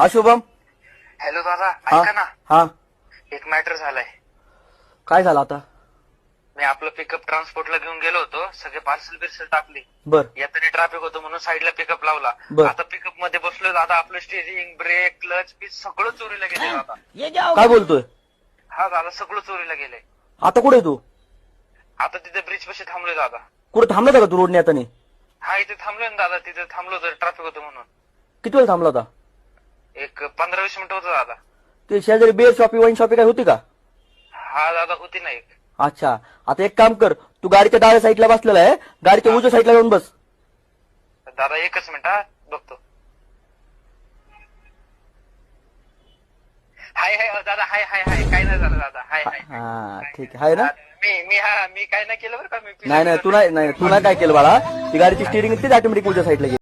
हा शुभम. हॅलो दादा हा. ऐका ना. हा. एक मॅटर झालाय. काय झालं आता? मी आपलं पिकअप ट्रान्सपोर्टला घेऊन गेलो होतो. सगळे पार्सल बिर्सल टाकले. बर. येताना ट्रॅफिक होतं म्हणून साईडला पिकअप लावला. बर. आता पिकअपमध्ये बसलोय दादा आपलं स्टेरिंग ब्रेक क्लच पीस सगळं चोरीला गेले दादा. काय बोलतोय? हा दादा सगळं चोरीला गेलंय. आता कुठे आहे तू? आता तिथे ब्रिज पाशी थांबलोय दादा. कुठे थांबला होता का तू रोडने आता हा इथे थांबलोय ना दादा तिथे थांबलो होतं ट्रॅफिक होतं म्हणून. किती वेळ थांबला होता? एक पंधरा वीस मिनिटं होतं दादा. ते शेजारी बेर शॉपी वाईन शॉपी काय होती का? हा दादा होती ना एक. अच्छा. आता एक काम कर तू गाडीच्या डाव्या साईडला बसलेला आहे गाडीच्या उजव्या साईडला जाऊन बस. दादा एकच मिनिट हा बघतो. हाय हाय दादा हाय हाय हाय काय नाही झालं दादा हाय हाय. हा ठीक आहे हाय ना? मी मी हा मी काय नाही केलं बरं का मी नाही नाही तू नाही नाही तू नाही काय केलं बाळा. ती गाडीची स्टिअरिंग तीच ऑटोमॅटिक उजव्या साईडला गेली.